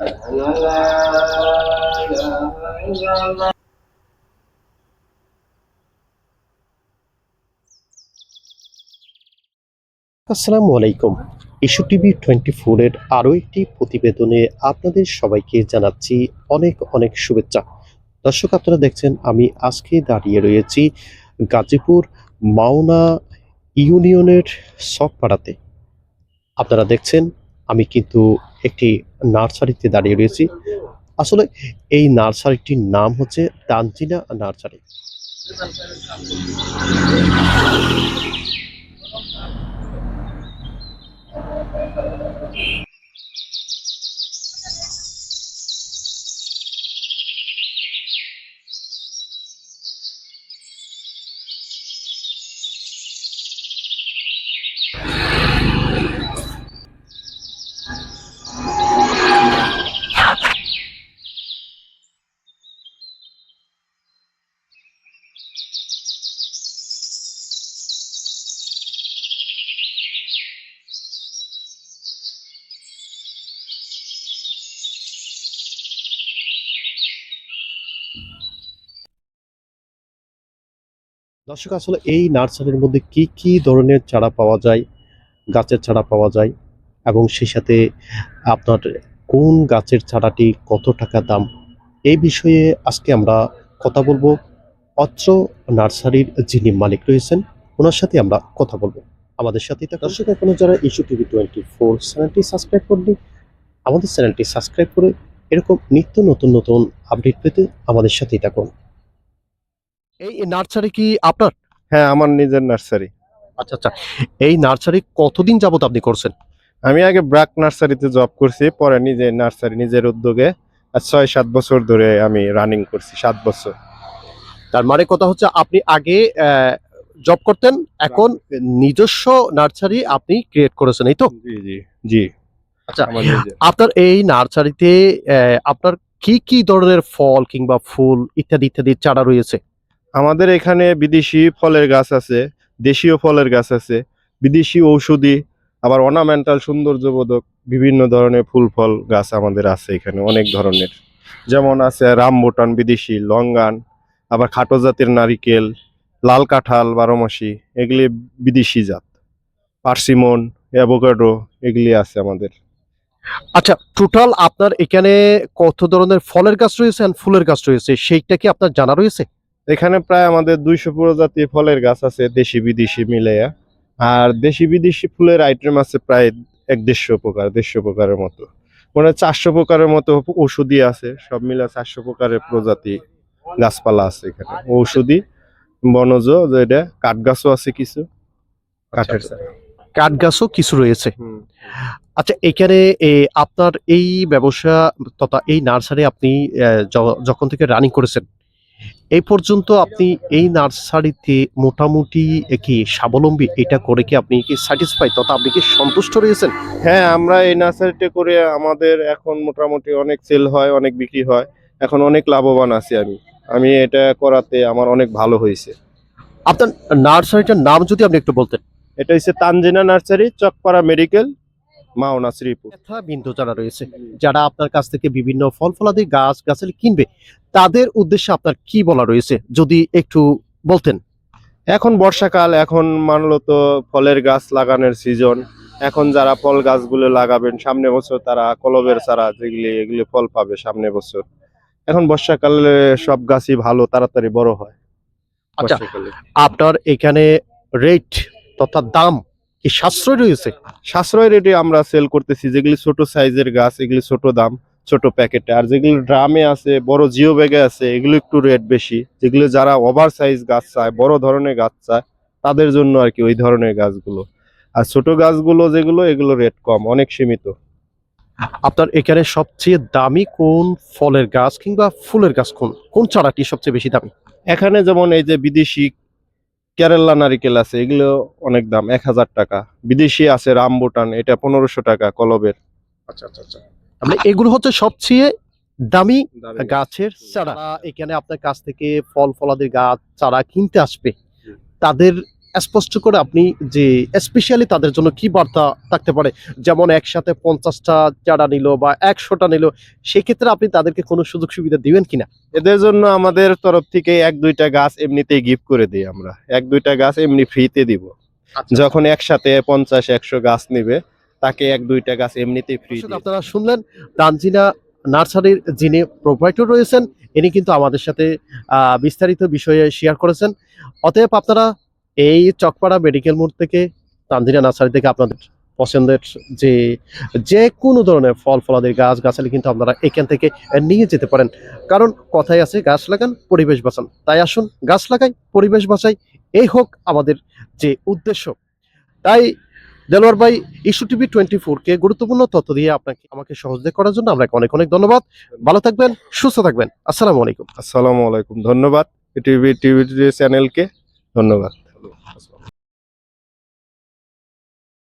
আসসালামু আলাইকুম। Issue TV twenty ফোরের আরও একটি প্রতিবেদনে আপনাদের সবাইকে জানাচ্ছি অনেক অনেক শুভেচ্ছা। দর্শক, আপনারা দেখছেন, আমি আজকে দাঁড়িয়ে রয়েছি গাজীপুর মাওনা ইউনিয়নের সকপাড়াতে আপনারা দেখছেন, আমি কিন্তু একটি নার্সারিতে দাঁড়িয়ে রয়েছি। আসলে এই নার্সারিটির নাম হচ্ছে তানজিনা নার্সারি। দর্শক, আসলে এই নার্সারির মধ্যে কি কি ধরনের চারা পাওয়া যায়, গাছের চারা পাওয়া যায় এবং সেই সাথে আপনার কোন গাছের চারাটি কত টাকা দাম? এই বিষয়ে আজকে আমরা কথা বলব। অত্র নার্সারির যিনি মালিক রয়েছেন, ওনার সাথে আমরা কথা বলব। আমাদের সাথে। দর্শক, এখনও যারা ইস্যু টিভি টোয়েন্টি ফোর চ্যানেলটি সাবস্ক্রাইব করনি আমাদের চ্যানেলটি সাবস্ক্রাইব করে এরকম নিত্য নতুন নতুন আপডেট পেতে আমাদের সাথেই থাকুন। এই নার্সারি কি আপনার? হ্যাঁ আমার নিজের নার্সারি আচ্ছা আচ্ছা। এই নার্সারি কতদিন যাবত আপনি করছেন? আমি আগে ব্রাক নার্সারিতে জব করছি পরে নিজে নার্সারি নিজের উদ্যোগে আর ছয় সাত বছর ধরে আমি রানিং করছি সাত বছর। তার মানে কথা হচ্ছে আপনি আগে জব করতেন এখন নিজস্ব নার্সারি আপনি ক্রিয়েট করেছেন এই তো? জি জি জি। আচ্ছা আপনার এই নার্সারিতে আপনার কি কি ধরনের ফল কিংবা ফুল ইত্যাদি ইত্যাদি চারা রয়েছে? আমাদের এখানে বিদেশি ফলের গাছ আছে, দেশীয় ফলের গাছ আছে, বিদেশি ঔষধি, আবার অর্নামেন্টাল সৌন্দর্যবোধক বিভিন্ন ধরনের ফুল ফল গাছ আমাদের আছে এখানে, অনেক ধরনের। যেমন আছে রামবুটান বিদেশি, লঙ্গান, আবার খাটো জাতের নারিকেল, লাল কাঁঠাল, বারোমাসি, এগুলি বিদেশি জাত। পার্সিমন, অ্যাভোকাডো, এগুলি আছে আমাদের। আচ্ছা টোটাল আপনার এখানে কত ধরনের ফলের গাছ রয়েছে ফুলের গাছ রয়েছে, সেইটা কি আপনার জানা রয়েছে? এখানে প্রায় আমাদের দুইশো প্রজাতির ফলের গাছ আছে দেশি বিদেশি মিলাইয়া। আর দেশি বিদেশি ফুলের আইটেম আছে প্রায় এক দেড়শো প্রকার দেড়শো প্রকারের মতো। মানে চারশো প্রকারের মতো ঔষধি আছে সব মিলে চারশো প্রকারের প্রজাতি গাছপালা আছে এখানে। ঔষধি বনজ যেটা কাঠ গাছও আছে কিছু কাঠের কাঠ গাছও কিছু রয়েছে। আচ্ছা এখানে আপনার এই ব্যবসা তথা এই নার্সারি আপনি যখন থেকে রানিং করেছেন এই পর্যন্ত আপনি এই নার্সারিতে মোটামুটি কি স্বাবলম্বী? এটা করে কি আপনি কি স্যাটিসফাই তথা আপনি কি সন্তুষ্ট রয়েছেন? হ্যাঁ আমরা এই নার্সারিতে করে আমাদের এখন মোটামুটি অনেক সেল হয় অনেক বিক্রি হয়। এখন অনেক লাভবান আছি আমি। আমি এটা করাতে আমার অনেক ভালো হয়েছে। আপনার নার্সারিটার নাম যদি আপনি একটু বলতেন। এটা হচ্ছে তানজিনা নার্সারি চকপাড়া মেডিকেল। মাওনা শ্রীপুর। বিন্দু যারা রয়েছে যারা আপনার কাছ থেকে বিভিন্ন ফল ফলাদি গাছ গাছালি কিনবে তাদের উদ্দেশ্যে আপনার কি বলা রয়েছে? যদি একটু বলতেন। এখন বর্ষাকাল এখন মানলো তো ফলের গাছ লাগানোর সিজন এখন যারা ফল গাছগুলো লাগাবেন সামনে বছর তারা কলবের চারা যেগুলি এগুলি ফল পাবে সামনে বছর। এখন বর্ষাকালে সব গাছই ভালো তাড়াতাড়ি বড় হয়। আচ্ছা। আপনার এখানে রেট তথা দাম কি সাশ্রয় রয়েছে? সাশ্রয় রেটে আমরা সেল করতেছি। যেগুলি ছোট সাইজের গাছ এগুলি ছোট দাম ছোট প্যাকেটে আর যেগুলি ড্রামে আছে বড় জিও ব্যাগে আছে এগুলো একটু রেট বেশি। যেগুলো যারা ওভার সাইজ গাছ চায় বড় ধরনের গাছ চায় তাদের জন্য আর কি ওই ধরনের গাছগুলো। আর ছোট গাছগুলো যেগুলো এগুলো রেট কম অনেক সীমিত। আপনার এখানে সবচেয়ে দামি কোন ফলের গাছ কিংবা ফুলের গাছ কোন? কোন চারাটি সবচেয়ে বেশি দামি? এখানে যেমন এই যে বিদেশি কেরালা নারিকেল আছে এগুলো অনেক দাম এক হাজার টাকা। বিদেশি আছে রামবুটান এটা পনেরোশো টাকা কলবের। আচ্ছা আচ্ছা আচ্ছা। মানে এগুলো হচ্ছে সবচেয়ে দামি গাছের চারা। এখানে আপনার কাছ থেকে ফল ফলাদের গাছ চারা কিনতে আসবে। তাদের স্পষ্ট করে আপনি যে স্পেশালি তাদের জন্য কি বার্তা থাকতে পারে? যেমন একসাথে পঞ্চাশটা চারা নিল বা একশোটা নিল সেক্ষেত্রে আপনি তাদেরকে কোনো সুযোগ সুবিধা দিবেন কিনা? এদের জন্য আমাদের তরফ থেকে এক দুইটা গাছ এমনিতেই গিফট করে দিই আমরা। এক দুইটা গাছ এমনি ফ্রিতে দিব। যখন একসাথে পঞ্চাশ একশো গাছ নিবে তাকে এক দুইটা গাছ এমনিতেই ফ্রি আপনারা শুনলেন তানজিনা নার্সারির যিনি প্রোভাইডার রয়েছেন ইনি কিন্তু আমাদের সাথে বিস্তারিত বিষয়ে শেয়ার করেছেন। অতএব আপনারা এই চকপাড়া মেডিকেল মোড় থেকে তানজিনা নার্সারি থেকে আপনাদের পছন্দের যে যে কোনো ধরনের ফল ফলাদের গাছ, গাছালি কিন্তু আপনারা এখান থেকে নিয়ে যেতে পারেন। কারণ কথাই আছে, গাছ লাগান, পরিবেশ বাঁচান। তাই আসুন, গাছ লাগাই, পরিবেশ বাঁচাই, এই হোক আমাদের যে উদ্দেশ্য। তাই দেলোয়ার ভাই ইস্যু টিভি টোয়েন্টি ফোরকে গুরুত্বপূর্ণ তথ্য দিয়ে আপনাকে, আমাকে সহযোগিতা করার জন্য আপনাকে অনেক অনেক ধন্যবাদ। ভালো থাকবেন, সুস্থ থাকবেন। আসসালামু আলাইকুম। আসসালামু আলাইকুম, ধন্যবাদ। টিভি টিভি চ্যানেলকে ধন্যবাদ।